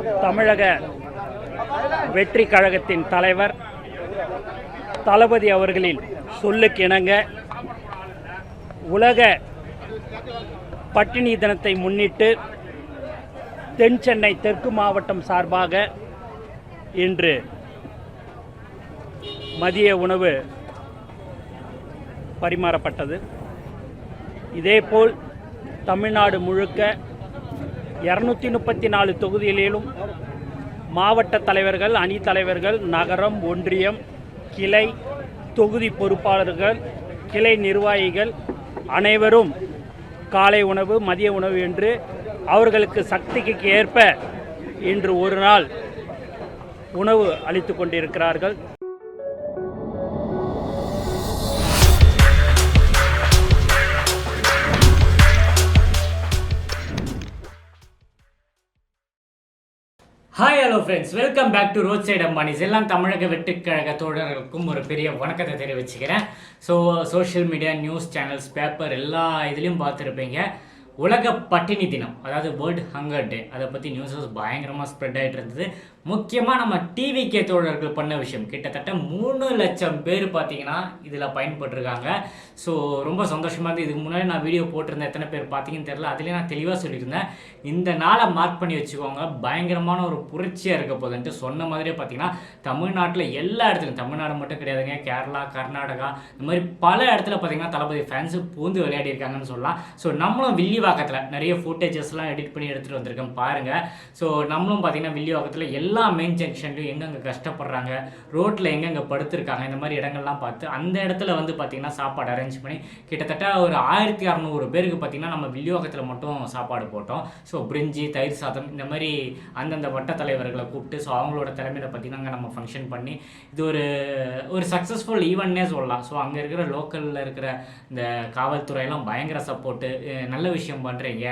தமிழக வெற்றி கழகத்தின் தலைவர் தளபதி அவர்களின் சொல்லுக்கிணங்க உலக பட்டினி தினத்தை முன்னிட்டு தென் சென்னை தெற்கு மாவட்டம் சார்பாக இன்று மதிய உணவு பரிமாறப்பட்டது. இதேபோல் தமிழ்நாடு முழுக்க இரநூத்தி முப்பத்தி நாலு தொகுதிகளிலும் மாவட்ட தலைவர்கள் அணி தலைவர்கள் நகரம் ஒன்றியம் கிளை தொகுதி பொறுப்பாளர்கள் கிளை நிர்வாகிகள் அனைவரும் காலை உணவு மதிய உணவு என்று அவர்களுக்கு சக்திக்கு ஏற்ப இன்று ஒரு நாள் உணவு அளித்து கொண்டிருக்கிறார்கள். Hi hello friends welcome back to road side Ambanis எல்லாம் தமிழக வெட்டுக்கழக தோழர்களுக்கும் ஒரு பெரிய வணக்கத்தை தெரிவிச்சுக்கிறேன். So social media news channels paper எல்லா இதுலேயும் பார்த்துருப்பீங்க. உலக பட்டினி தினம் அதாவது வேர்ல்டு ஹங்கர் டே அதை பற்றி நியூஸஸ் பயங்கரமாக ஸ்ப்ரெட் ஆகிட்டு இருந்தது. முக்கியமாக நம்ம டிவிகே தோழர்கள் பண்ண விஷயம். கிட்டத்தட்ட மூணு லட்சம் பேர் பார்த்தீங்கன்னா இதில் பயன்பட்டிருக்காங்க ஸோ ரொம்ப சந்தோஷமாக இருந்து இதுக்கு முன்னாடி நான் வீடியோ போட்டிருந்தேன். எத்தனை பேர் பார்த்தீங்கன்னு தெரில அதுலேயே நான் தெளிவாக சொல்லியிருந்தேன் இந்த நாளை மார்க் பண்ணி வச்சுக்கோங்க. பயங்கரமான ஒரு புரட்சியாக இருக்க போகுதுன்ட்டு சொன்ன மாதிரியே பார்த்தீங்கன்னா தமிழ்நாட்டில் எல்லா இடத்துலையும் தமிழ்நாடு மட்டும் கிடையாதுங்க. கேரளா கர்நாடகா இந்த மாதிரி பல இடத்துல பார்த்தீங்கன்னா தளபதி ஃபேன்ஸு பூந்து விளையாடிருக்காங்கன்னு சொல்லலாம். ஸோ நம்மளும் வில்லிவாக்கத்தில் நிறைய ஃபுட்டேஜஸ்லாம் எடிட் பண்ணி எடுத்துகிட்டு வந்திருக்கேன் பாருங்கள் ஸோ நம்மளும் பார்த்தீங்கன்னா வில்லிவாக்கத்தில் எல்லா எல்லா மெயின் ஜங்ஷன்லையும் எங்கெங்கே கஷ்டப்படுறாங்க ரோட்டில் எங்கெங்கே படுத்திருக்காங்க இந்த மாதிரி இடங்கள்லாம் பார்த்து அந்த இடத்துல வந்து பார்த்திங்கன்னா சாப்பாடு அரேஞ்ச் பண்ணி கிட்டத்தட்ட ஒரு ஆயிரத்தி அறநூறு பேருக்கு பார்த்தீங்கன்னா நம்ம வில்லியோகத்தில் மட்டும் சாப்பாடு போட்டோம். ஸோ பிரிஞ்சி தயிர் சாதம் இந்த மாதிரி அந்தந்த வட்ட தலைவர்களை கூப்பிட்டு ஸோ அவங்களோட தலைமையில் பார்த்தீங்கன்னா அங்கே நம்ம ஃபங்க்ஷன் பண்ணி இது ஒரு ஒரு சக்ஸஸ்ஃபுல் ஈவெண்ட்னே சொல்லலாம். ஸோ அங்கே இருக்கிற லோக்கலில் இருக்கிற இந்த காவல்துறையெல்லாம் பயங்கர சப்போர்ட்டு நல்ல விஷயம் பண்ணுறீங்க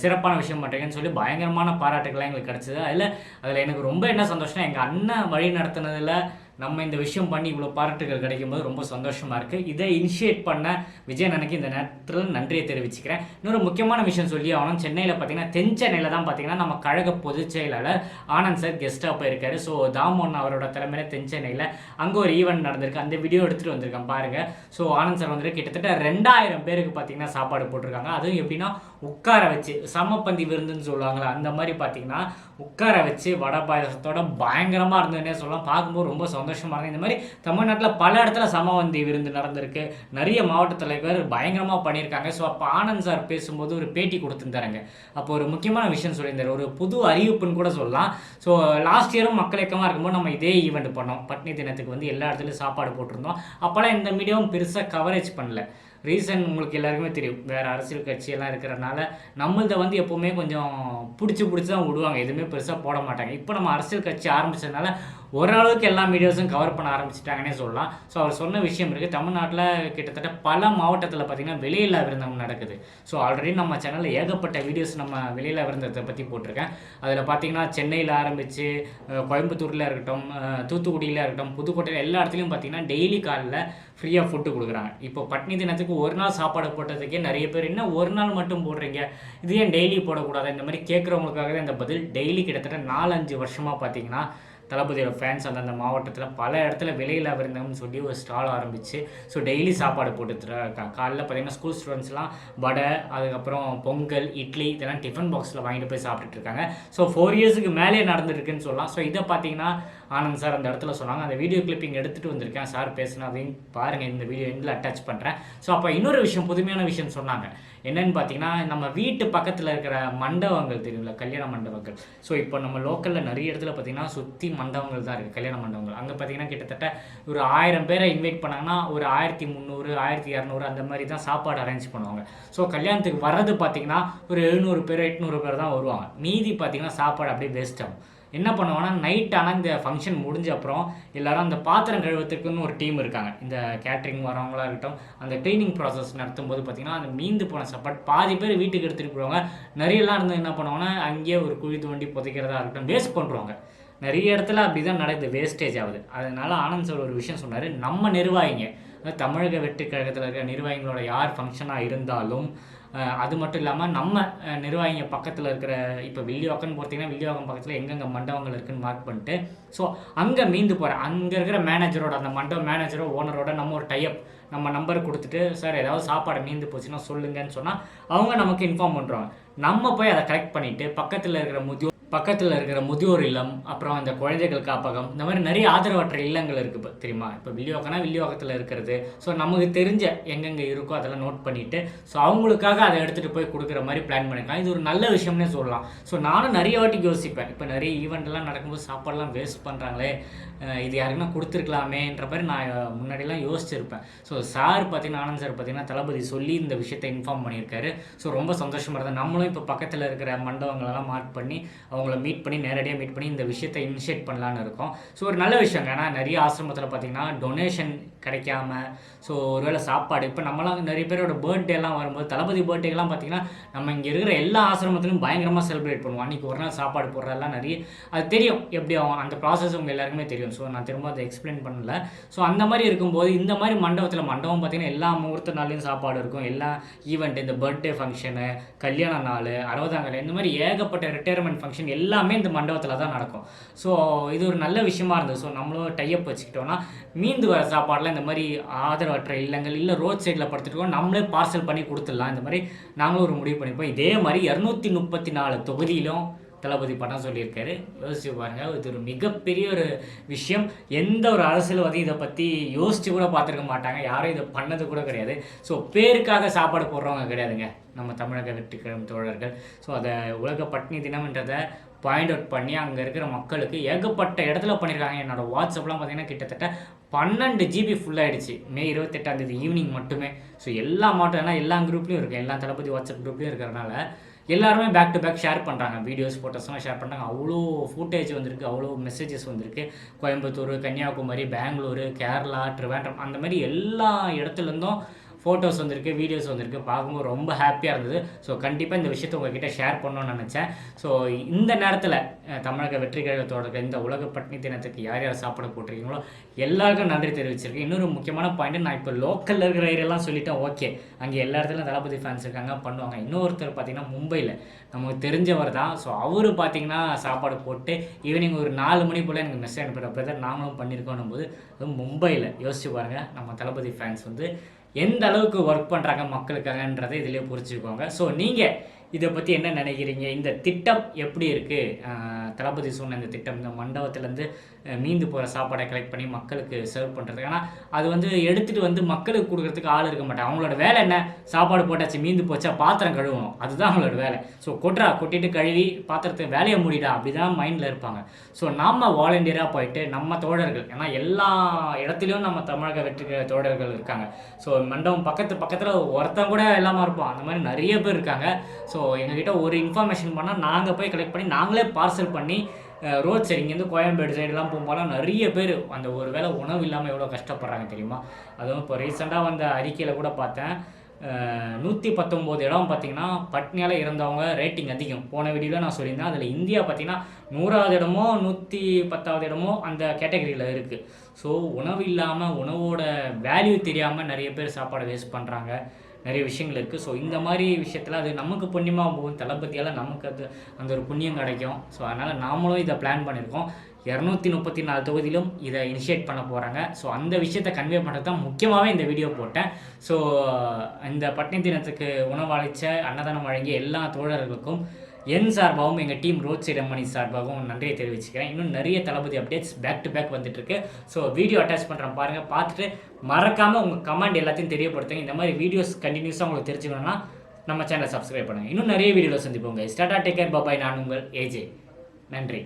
சிறப்பான விஷயம் பண்ணுறீங்கன்னு சொல்லி பயங்கரமான பாராட்டுகள்லாம் எங்களுக்கு கிடச்சிது. அதில் அதில் எனக்கு ரொம்ப என்ன சந்தோஷம்னா எங்கள் அண்ணன் வழி நடத்துனதில் நம்ம இந்த விஷயம் பண்ணி இவ்வளோ பாராட்டுகள் கிடைக்கும்போது ரொம்ப சந்தோஷமாக இருக்குது இதை இனிஷியேட் பண்ண விஜய் எனக்கு இந்த நேரத்தில் நன்றியை தெரிவிச்சுக்கிறேன். இன்னொரு முக்கியமான விஷயம் சொல்லி ஆகணும். சென்னையில் பார்த்தீங்கன்னா தென் சென்னையில் தான் பார்த்தீங்கன்னா நம்ம கழக பொதுச் செயலாளர் ஆனந்த் சார் கெஸ்ட்டாக போயிருக்காரு. ஸோ தாமோன் அவரோட தலைமையில் தென் சென்னையில் அங்கே ஒரு ஈவெண்ட் நடந்திருக்கு. அந்த வீடியோ எடுத்துகிட்டு வந்திருக்கேன் பாருங்கள் ஸோ ஆனந்த் சார் வந்துட்டு கிட்டத்தட்ட ரெண்டாயிரம் பேருக்கு பார்த்தீங்கன்னா சாப்பாடு போட்டிருக்காங்க. அதுவும் எப்படின்னா உட்கார வச்சு சமப்பந்தி விருந்துன்னு சொல்லுவாங்களே அந்த மாதிரி பார்த்தீங்கன்னா உட்கார வச்சு வடை பாயசத்தோட பயங்கரமாக இருந்ததுன்னே சொல்லலாம். பார்க்கும்போது ரொம்ப சந்தோஷம். சந்தோஷமாக இருந்தது இந்த மாதிரி தமிழ்நாட்டில் பல இடத்துல சமவந்தி விருந்து நடந்திருக்கு. நிறைய மாவட்ட தலைவர் பயங்கரமாக பண்ணியிருக்காங்க. ஸோ அப்போ ஆனந்த் சார் பேசும்போது ஒரு பேட்டி கொடுத்துருந்தாருங்க. அப்போ ஒரு முக்கியமான விஷயம் சொல்லியிருந்தார். ஒரு புது அறிவிப்புன்னு கூட சொல்லலாம். ஸோ லாஸ்ட் இயரும் மக்கள் இயக்கமாக இருக்கும்போது நம்ம இதே ஈவெண்ட் பண்ணோம். பட்னி தினத்துக்கு வந்து எல்லா இடத்துலையும் சாப்பாடு போட்டிருந்தோம். அப்போல்லாம் இந்த மீடியாவும் பெருசாக கவரேஜ் பண்ணல. ரீசன் உங்களுக்கு எல்லாருக்குமே தெரியும். வேறு அரசியல் கட்சியெல்லாம் இருக்கிறனால நம்மள்த வந்து எப்போவுமே கொஞ்சம் பிடிச்சி பிடிச்சி தான் விடுவாங்க. எதுவுமே பெருசாக போட மாட்டாங்க. இப்போ நம்ம அரசியல் கட்சி ஆரம்பிச்சதுனால ஓரளவுக்கு எல்லா மீடியாஸும் கவர் பண்ண ஆரம்பிச்சிட்டாங்கன்னே சொல்லலாம். ஸோ அவர் சொன்ன விஷயம் இருக்குது தமிழ்நாட்டில் கிட்டத்தட்ட பல மாவட்டத்தில் பார்த்திங்கன்னா வெளியில்லா விருந்தம் நடக்குது. ஸோ ஆல்ரெடி நம்ம சேனலில் ஏகப்பட்ட வீடியோஸ் நம்ம வெளியில்லா விருந்தத்தை பற்றி போட்டிருக்கேன். அதில் பார்த்தீங்கன்னா சென்னையில் ஆரம்பித்து கோயம்புத்தூரில் இருக்கட்டும் தூத்துக்குடியில் இருக்கட்டும் புதுக்கோட்டையில் எல்லா இடத்துலையும் பார்த்தீங்கன்னா டெய்லி காலையில் ஃப்ரீயாக ஃபுட்டு கொடுக்குறாங்க. இப்போ பட்னி தினத்துக்கு ஒரு நாள் சாப்பாடு போட்டதுக்கே நிறைய பேர் என்ன ஒரு நாள் மட்டும் போடுறீங்க? இது ஏன் டெய்லி போடக்கூடாது? இந்த மாதிரி கேட்குறவங்களுக்காக தான் இந்த பதில் டெய்லி கிட்டத்தட்ட நாலஞ்சு வருஷமாக பார்த்தீங்கன்னா தளபதியோட ஃபேன்ஸ் அந்தந்த மாவட்டத்தில் பல இடத்துல விலையில் விருந்தம்னு சொல்லி ஒரு ஸ்டால் ஆரம்பிச்சு ஸோ டெய்லி சாப்பாடு போட்டு காலையில் பார்த்தீங்கன்னா ஸ்கூல் ஸ்டூடெண்ட்ஸ்லாம் வடை அதுக்கப்புறம் பொங்கல் இட்லி இதெல்லாம் டிஃபன் பாக்ஸில் வாங்கிட்டு போய் சாப்பிட்டுட்டு இருக்காங்க. ஸோ ஃபோர் இயர்ஸுக்கு மேலே நடந்துருக்குன்னு சொல்லலாம். ஸோ இதை பார்த்தீங்கன்னா ஆனந்த் சார் அந்த இடத்துல சொன்னாங்க. அந்த வீடியோ கிளிப்பிங் எடுத்துகிட்டு வந்திருக்கேன். சார் பேசினா அதையும் பாருங்கள் இந்த வீடியோ எண்டில் அட்டாச் பண்ணுறேன் ஸோ அப்போ இன்னொரு விஷயம் புதுமையான விஷயம் சொன்னாங்க. என்னென்னு பார்த்தீங்கன்னா நம்ம வீட்டு பக்கத்தில் இருக்கிற மண்டபங்கள் தெரியும்ல? கல்யாண மண்டபங்கள். ஸோ இப்போ நம்ம லோக்கலில் நிறைய இடத்துல பார்த்தீங்கன்னா சுற்றி மண்டபங்கள் தான் இருக்குது கல்யாண மண்டபங்கள். அங்கே பார்த்தீங்கன்னா கிட்டத்தட்ட ஒரு ஆயிரம் பேரை இன்வைட் பண்ணாங்கன்னா ஒரு ஆயிரத்தி முந்நூறு ஆயிரத்தி இரநூறு அந்த மாதிரி தான் சாப்பாடு அரேஞ்ச் பண்ணுவாங்க. ஸோ கல்யாணத்துக்கு வர்றது பார்த்தீங்கன்னா ஒரு எழுநூறு பேர் எட்நூறு பேர் தான் வருவாங்க. மீதி பார்த்தீங்கன்னா சாப்பாடு அப்படியே வேஸ்ட் ஆகும். என்ன பண்ணுவாங்கன்னா நைட் ஆனால் இந்த ஃபங்க்ஷன் முடிஞ்ச அப்புறம் எல்லாரும் அந்த பாத்திரம் கழுவத்துக்குன்னு ஒரு டீம் இருக்காங்க. இந்த கேட்ரிங் வரவங்களா இருக்கட்டும் அந்த க்ளீனிங் ப்ராசஸ் நடத்தும் போது பார்த்தீங்கன்னா அந்த மீந்து போன சாப்பாடு பாதி பேர் வீட்டுக்கு எடுத்துகிட்டு போடுவாங்க நிறையலாம் இருந்து என்ன பண்ணுவாங்கன்னா அங்கேயே ஒரு குழி தோண்டி புதைக்கிறதா இருக்கட்டும் வேஸ்ட் பண்ணுறாங்க நிறைய இடத்துல அப்படி தான் நடக்குது வேஸ்டேஜ் ஆகுது. அதனால ஆனந்த் சார் ஒரு விஷயம் சொன்னார் நம்ம நிர்வாகிங்க தமிழக வெற்றி கழகத்தில் இருக்கிற நிர்வாகிகளோட யார் ஃபங்க்ஷனாக இருந்தாலும் அது மட்டும் இல்லாமல் நம்ம நிர்வாகிங்க பக்கத்தில் இருக்கிற இப்போ வில்லிவாக்கம்னு பார்த்தீங்கன்னா வில்லிவாக்கம் பக்கத்தில் எங்கெங்கே மண்டபங்கள் இருக்குன்னு மார்க் பண்ணிட்டு ஸோ அங்கே மீந்து போகிறேன் அங்கே இருக்கிற மேனேஜரோட அந்த மண்டபம் மேனேஜரோ ஓனரோட நம்ம ஒரு டைப் நம்ம நம்பர் கொடுத்துட்டு சார் ஏதாவது சாப்பாடு மீந்து போச்சுன்னா சொல்லுங்கன்னு சொன்னால் அவங்க நமக்கு இன்ஃபார்ம் பண்ணுறாங்க நம்ம போய் அதை கலெக்ட் பண்ணிவிட்டு பக்கத்தில் இருக்கிற முதியோர் பக்கத்தில் இருக்கிற முதியோர் இல்லம் அப்புறம் அந்த குழந்தைகள் காப்பகம் இந்த மாதிரி நிறைய ஆதரவற்ற இல்லங்கள் இருக்குது இப்போ தெரியுமா? இப்போ வில்லிவாக்கம்னா வில்லியோகத்தில் இருக்கிறது. ஸோ நமக்கு தெரிஞ்ச எங்கெங்கே இருக்கோ அதெல்லாம் நோட் பண்ணிவிட்டு ஸோ அவங்களுக்காக அதை எடுத்துகிட்டு போய் கொடுக்குற மாதிரி பிளான் பண்ணியிருக்காங்க இது ஒரு நல்ல விஷயம்னே சொல்லலாம். ஸோ நானும் நிறைய வாட்டி யோசிப்பேன். இப்போ நிறைய ஈவெண்ட்லாம் நடக்கும்போது சாப்பாடெலாம் வேஸ்ட் பண்ணுறாங்களே இது யாருக்குன்னா கொடுத்துருக்கலாமேன்ற மாதிரி நான் முன்னாடிலாம் யோசிச்சிருப்பேன். ஸோ சார் பார்த்தீங்கன்னா ஆனந்த் சார் பார்த்தீங்கன்னா தளபதி சொல்லி இந்த விஷயத்தை இன்ஃபார்ம் பண்ணியிருக்காரு. ஸோ ரொம்ப சந்தோஷமாக இருந்தது. நம்மளும் இப்போ பக்கத்தில் இருக்கிற மண்டபங்களெல்லாம் மார்க் பண்ணி அவங்கள மீட் பண்ணி நேரடியாக மீட் பண்ணி இந்த விஷயத்தை இனிஷியேட் பண்ணலான்னு இருக்கோம். ஸோ ஒரு நல்ல விஷயம் ஏன்னா நிறைய ஆசிரமத்தில் பார்த்தீங்கன்னா டொனேஷன் கிடைக்காம ஸோ ஒருவேளை சாப்பாடு இப்போ நம்மளாம் நிறைய பேரோட பர்த்டேலாம் வரும்போது தளபதி பர்த்டேலாம் பார்த்தீங்கன்னா நம்ம இங்கே இருக்கிற எல்லா ஆசிரமத்திலும் பயங்கரமாக செலிப்ரேட் பண்ணுவோம். அன்றைக்கி ஒரு நாள் சாப்பாடு போடுறதெல்லாம் நிறைய அது தெரியும் எப்படி ஆகும் அந்த ப்ராசஸ் உங்கள் எல்லாருக்குமே தெரியும். ஸோ நான் திரும்ப அதை எக்ஸ்பிளைன் பண்ணல. ஸோ அந்த மாதிரி இருக்கும்போது இந்த மாதிரி மண்டபத்தில் மண்டபம் பார்த்தீங்கன்னா எல்லா முகூர்த்த நாள்லையும் சாப்பாடு இருக்கும். எல்லா ஈவெண்ட் இந்த பர்த்டே ஃபங்க்ஷனு கல்யாண நாள் அறுபதாம் கல்யாணம் இந்த மாதிரி ஏகப்பட்ட ரிட்டையர்மெண்ட் ஃபங்க்ஷன் எல்லாமே இந்த மண்டபத்தில் தான் நடக்கும். ஸோ இது ஒரு நல்ல விஷயமா இருந்தது. ஸோ நம்மளும் டைப் வச்சுக்கிட்டோம்னா மீந்து வர சாப்பாடுலாம் இந்த மாதிரி ஆதரவற்ற இல்லங்கள் இல்லை ரோட் சைடில் படுத்துட்டுருக்கோம் நம்மளே பார்சல் பண்ணி கொடுத்துடலாம். இந்த மாதிரி நாங்களும் ஒரு முடிவு பண்ணிப்போம். இதே மாதிரி இரநூத்தி முப்பத்தி நாலு தொகுதியிலும் தளபதி படம் சொல்லியிருக்காரு. யோசிச்சு பாருங்கள் இது ஒரு மிகப்பெரிய ஒரு விஷயம். எந்த ஒரு அரசியல்வாதி இதை பற்றி யோசிச்சு கூட பார்த்துருக்க மாட்டாங்க. யாரும் இதை பண்ணது கூட கிடையாது. ஸோ பேருக்காக சாப்பாடு போடுறவங்க கிடையாதுங்க. நம்ம தமிழக வெற்றிக்கிழமை தோழர்கள். ஸோ அதை உலக பட்னி தினம்ன்றதை பாயிண்ட் அவுட் பண்ணி அங்கே இருக்கிற மக்களுக்கு ஏகப்பட்ட இடத்துல பண்ணியிருக்காங்க என்னோட வாட்ஸ்அப்லாம் பார்த்திங்கன்னா கிட்டத்தட்ட பன்னெண்டு ஜிபி ஃபுல்லாகிடுச்சு மே இருபத்தெட்டாம் தேதி ஈவினிங் மட்டுமே. ஸோ எல்லா மாட்டும் ஏன்னா எல்லா குரூப்லேயும் இருக்குது எல்லா தளபதி வாட்ஸ்அப் குரூப்லேயும் இருக்கிறனால எல்லாருமே பேக் டு பேக் ஷேர் பண்ணுறாங்க வீடியோஸ் ஃபோட்டோஸ்லாம் ஷேர் பண்ணுறாங்க அவ்வளோ ஃபுட்டேஜ் வந்திருக்கு. அவ்வளோ மெசேஜஸ் வந்திருக்கு. கோயம்புத்தூர் கன்னியாகுமரி பெங்களூரு கேரளா ட்ரிவாண்டம் அந்த மாதிரி எல்லா இடத்துலேருந்தும் ஃபோட்டோஸ் வந்திருக்கு வீடியோஸ் வந்திருக்கு பார்க்கும்போது ரொம்ப ஹாப்பியாக இருந்தது. ஸோ கண்டிப்பாக இந்த விஷயத்தை உங்ககிட்ட ஷேர் பண்ணணும்னு நினச்சேன். ஸோ இந்த நேரத்தில் தமிழக வெற்றி கழகத்தோட இந்த உலக பட்னி தினத்துக்கு யார் யார் சாப்பாடு போட்டிருக்கீங்களோ எல்லாருக்கும் நன்றி தெரிவிச்சிருக்கேன். இன்னொரு முக்கியமான பாயிண்ட் நான் இப்போ லோக்கலில் இருக்கிற ஏரியாலாம் சொல்லிட்டேன் ஓகே அங்கே எல்லா இடத்துலையும் தளபதி ஃபேன்ஸ் இருக்காங்க பண்ணுவாங்க. இன்னொருத்தர் பார்த்தீங்கன்னா மும்பையில் நமக்கு தெரிஞ்சவர் தான். ஸோ அவர் பார்த்தீங்கன்னா சாப்பாடு போட்டு ஈவினிங் ஒரு நாலு மணி போல் எனக்கு மெசேஜ் அனுப்பிடுற பிரதர் நாங்களும் பண்ணியிருக்கோம் போது அதுவும் மும்பையில் யோசிச்சு பாருங்கள் நம்ம தளபதி ஃபேன்ஸ் வந்து எந்த அளவுக்கு ஒர்க் பண்ணுறாங்க மக்களுக்காகன்றதை இதிலே புரிஞ்சுக்கோங்க. ஸோ நீங்கள் இதை பற்றி என்ன நினைக்கிறீங்க? இந்த திட்டம் எப்படி இருக்குது தளபதி சொன்ன இந்த திட்டம் இந்த மண்டபத்துலேருந்து மீந்து போகிற சாப்பாடை கலெக்ட் பண்ணி மக்களுக்கு சர்வ் பண்ணுறதுக்கு ஏன்னா அது வந்து எடுத்துகிட்டு வந்து மக்களுக்கு கொடுக்குறதுக்கு ஆள் இருக்க மாட்டாங்க. அவங்களோட வேலை என்ன? சாப்பாடு போட்டாச்சு மீந்து போச்சா பாத்திரம் கழுவணும். அதுதான் அவங்களோட வேலை. ஸோ கொட்டுறா கொட்டிட்டு கழுவி பாத்திரத்தை வேலையை முடிடா அப்படி தான் மைண்டில் இருப்பாங்க. ஸோ நம்ம வாலண்டியராக போயிட்டு நம்ம தோழர்கள் ஏன்னா எல்லா இடத்துலையும் நம்ம தமிழக வெற்றி தோழர்கள் இருக்காங்க. ஸோ மண்டபம் பக்கத்து பக்கத்தில் ஒருத்தன் கூட இல்லாமல் இருப்போம் அந்த மாதிரி நிறைய பேர் இருக்காங்க. ஸோ எங்ககிட்ட ஒரு இன்ஃபர்மேஷன் பண்ணால் நாங்கள் போய் கலெக்ட் பண்ணி நாங்களே பார்சல் பண்ணி ரோட் சைடு இங்கேருந்து கோயம்பேடு சைடெலாம் போகும்போதெல்லாம் நிறைய பேர் அந்த ஒரு வேளை உணவு இல்லாமல் எவ்வளோ கஷ்டப்படுறாங்க தெரியுமா? அதுவும் இப்போ ரீசெண்டாக வந்த அறிக்கையில் கூட பார்த்தேன். நூற்றி பத்தொம்போது இடம் பார்த்திங்கன்னா பட்னியால் இறந்தவங்க ரேட்டிங் அதிகம். போன வீடியோவில் நான் சொல்லியிருந்தேன். அதில் இந்தியா பார்த்தீங்கன்னா நூறாவது இடமோ நூற்றி பத்தாவது இடமோ அந்த கேட்டகரியில் இருக்குது ஸோ உணவு இல்லாமல் உணவோட வேல்யூ தெரியாமல் நிறைய பேர் சாப்பாடை வேஸ்ட் பண்ணுறாங்க நிறைய விஷயங்கள் இருக்குது ஸோ இந்த மாதிரி விஷயத்தில் அது நமக்கு புண்ணியமாக போகும். தளபதியால் நமக்கு அது அந்த ஒரு புண்ணியம் கிடைக்கும். ஸோ அதனால் நாமளும் இதை பிளான் பண்ணியிருக்கோம் இரநூத்தி முப்பத்தி நாலு தொகுதியிலும் இதை இனிஷியேட் பண்ண போகிறாங்க ஸோ அந்த விஷயத்தை கன்வே பண்ணுறது தான் முக்கியமாகவே இந்த வீடியோ போட்டேன். ஸோ இந்த பட்டினி தினத்துக்கு உணவளித்த அன்னதானம் வழங்கிய எல்லா தோழர்களுக்கும் என் சார்பாகவும் எங்கள் டீம் ரோட் சைடு அம்மணி சார்பாகவும் நன்றியை தெரிவிச்சுக்கிறேன். இன்னும் நிறைய Thalapathy updates back to back வந்துட்டுருக்கு. ஸோ வீடியோ அட்டாச் பண்ணுறேன் பாருங்கள் பார்த்துட்டு மறக்காமல் உங்கள் கமெண்ட் எல்லாத்தையும் தெரியப்படுத்துங்க. இந்த மாதிரி வீடியோஸ் கண்டினியூஸாக உங்களுக்கு தெரிஞ்சுக்கணும்னா நம்ம சேனலை சப்ஸ்கிரைப் பண்ணுங்கள் இன்னும் நிறைய வீடியோவில் சந்திப்போங்க ஸ்டார்டா டேக் கேர் பாபாய் நான் உங்கள் ஏஜே நன்றி.